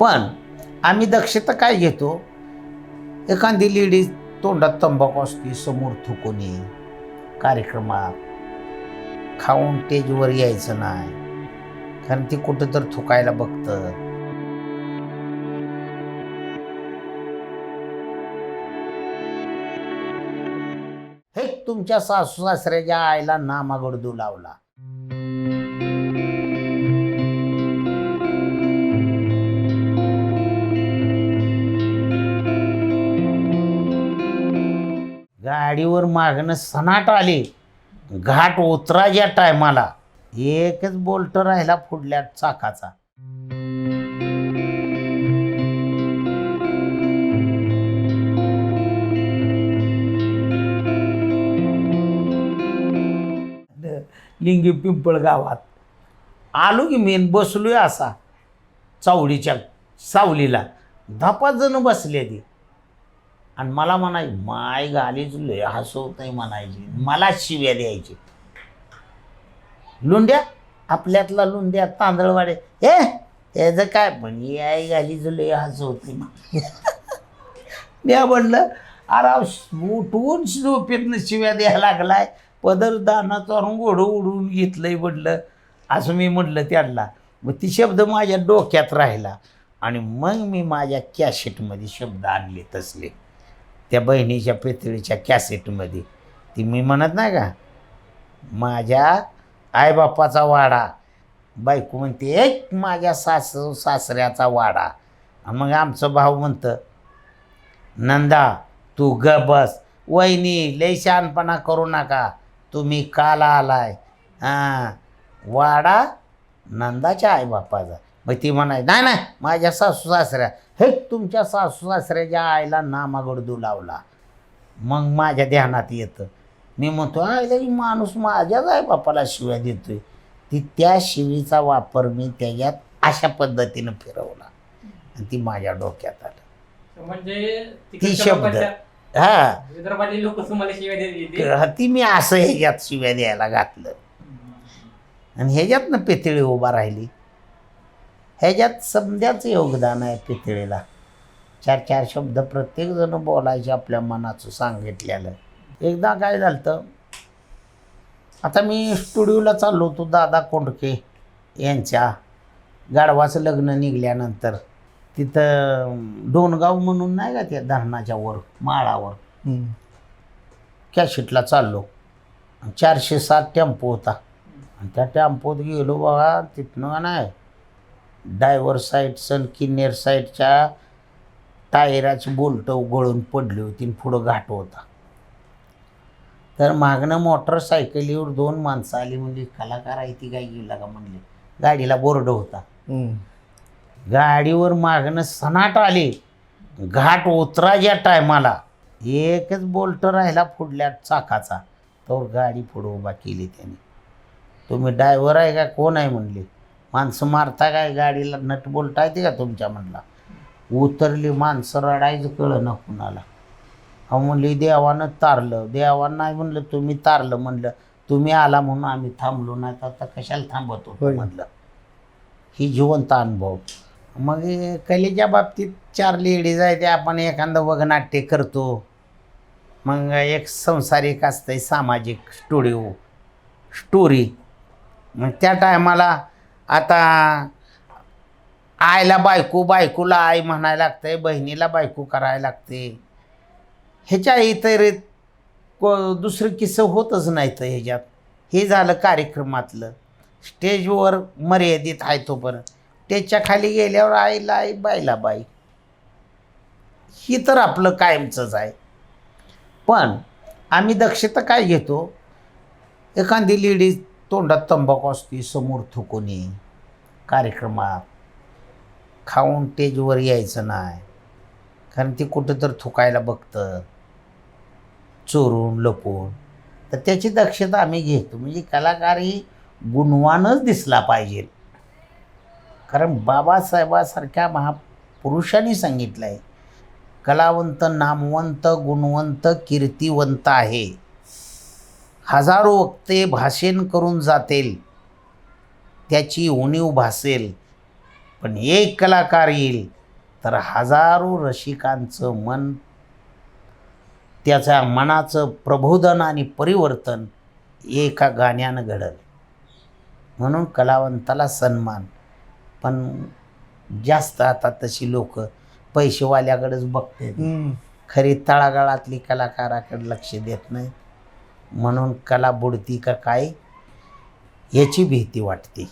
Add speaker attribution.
Speaker 1: पण आम्ही दक्षता काय घेतो? एखादी लेडीज तोंडात तंबाखू असते समोर थुकून ये कार्यक्रमात खाऊन टेजवर यायचं नाही. कारण ती कुठं तर थुकायला बघतं हे तुमच्या सासू सासऱ्याच्या आईला नामागडदू लावला. गाडीवर मागणं सनाट आले. घाट उतराच्या टायमाला. एकच बोल्ट राहिला पुढल्या चाकाचा. लिंगी पिंपळ गावात. आलो की मेन बसलोय असा. चावडीच्या सावलीला. दहा जण बसले ती. आणि मला म्हणायची माय गालीच लय हसवत नाही म्हणायची. मला शिव्या द्यायची. लुंड्या आपल्यातला लुंड्या तांदळवाडे. ए त्याचं काय? पण याय गालीच लय हसवते मी म्हणलं अरे उठवून झोपेतनं शिव्या द्यायला लागलाय. पदर दाना चोरून घोडं उडवून घेतलंय म्हटलं असं मी म्हटलं त्यांना. मग ती शब्द माझ्या डोक्यात राहिला आणि मग मी माझ्या कॅसेटमध्ये शब्द आणले तसले. त्या बहिणीच्या पितळीच्या कॅसेटमध्ये. ती मी म्हणत नाही का माझ्या आईबापाचा वाडा. बायको म्हणते एक माझ्या सासू सासऱ्याचा वाडा. आणि मग आमचं भाऊ म्हणतं नंदा तू ग बस. वहिनी लय शहाणपणा करू नका. तुम्ही काल आलाय. हां वाडा नंदाच्या आईबापाचा. मग ती म्हणाय नाही नाही माझ्या सासू सासऱ्या. हे तुमच्या सासू सासऱ्याच्या आईला नामागडदू लावला. मग माझ्या ध्यानात येतं. मी म्हणतो आईला ही माणूस माझ्याच आई बापाला शिव्या देतोय. ती त्या शिवीचा वापर मी त्याच्यात अशा पद्धतीनं फिरवला. आणि ती माझ्या डोक्यात आलं.
Speaker 2: म्हणजे
Speaker 1: ती
Speaker 2: तिकडच्या
Speaker 1: शब्द.
Speaker 2: लोकांच्या-
Speaker 1: हा.
Speaker 2: विदर्भातले लोक तुम्हाला शिवाय देते
Speaker 1: हा, ती मी असं ह्याच्यात शिव्या द्यायला घातलं. आणि ह्याच्यातनं पितळी उभा राहिली. ह्याच्यात समजाचं योगदान आहे पितळीला. चार चार शब्द प्रत्येकजण बोलायचे आपल्या मनाचं सांगितलेलं. एकदा काय झालं तर आता मी स्टुडिओला चाललो होतो दादा कोंडके यांच्या गाढवाचं लग्न निघल्यानंतर. तिथं डोनगाव म्हणून नाही का त्या धरणाच्या वर माळावर. कॅशिटला चाललो. चारशे सात टेम्पो होता. आणि त्या टेम्पोत गेलो बघा तिथनं नाही डायव्हर साईडचं किन्नेर साईडच्या टायराची बोल्ट गळून पडली होती पुढं घाट होता. तर मागणं मोटरसायकलीवर दोन माणसं आली म्हणजे कलाकार आहे ती काय गेला का? म्हणले. गाडीला बोर्ड होता. गाडीवर मागणं सनाट आले. घाट उतराच्या टायमाला एकच बोल्ट राहिला पुढल्या चाकाचा. तर गाडी पुढं उभा केली त्याने. तुम्ही ड्रायव्हर आहे का? कोण आहे? म्हणले. माणसं मारता काय? गाडीला नट बोल्ट आहे ते का तुमच्या म्हणला. उतरली माणसं रडायचं कळलं ना कुणाला. अहो म्हणली देवानं तारलं. देवानं नाही म्हणलं तुम्ही तारलं म्हणलं. तुम्ही आला म्हणून आम्ही थांबलो नाही तर आता कशाला
Speaker 3: होय.
Speaker 1: म्हणलं. ही जिवंत अनुभव. मग कलेच्या बाबतीत चार लेडीज आहे ते आपण एखादं वगनाट्य करतो. मग एक संसारिक असतं सामाजिक स्टुडिओ स्टोरी. मग त्या टायमाला आता आईला बायको बायकोला आई म्हणायला लागते बहिणीला बायको करायला लागते. ह्याच्या इतर को दुसरं किस्सं होतच नाही तर ह्याच्यात. हे झालं कार्यक्रमातलं. स्टेजवर मर्यादित आहे तोपर्यंत. त्याच्याखाली गेल्यावर आईला आई बाईला बाई. ही तर आपलं कायमचंच आहे. पण आम्ही दक्षता काय घेतो? एखादी लेडीज तोंडात तंबाखू असते समोर थुकून कार्यक्रमात खाऊन टेजवर यायचं नाही. कारण ती कुठं तर थुकायला बघतं चोरून लपून. तर त्याची दक्षता आम्ही घेतो. म्हणजे कलाकार ही गुणवानच दिसला पाहिजे. कारण बाबासाहेबासारख्या महापुरुषांनी सांगितलं आहे कलावंत नामवंत गुणवंत कीर्तिवंत आहे. हजारो वक्ते भाषण करून जातील. त्याची उणीव भासेल. पण एक कलाकार येईल तर हजारो रसिकांचं मन त्याच्या मनाचं प्रबोधन आणि परिवर्तन एका गाण्यानं घडल. म्हणून कलावंताला सन्मान. पण जास्त आता तशी लोक पैसेवाल्याकडेच बघते. खरी तळागाळातली कलाकाराकडे लक्ष देत नाही म्हणून कला बुडती का काय? याची भीती वाटते.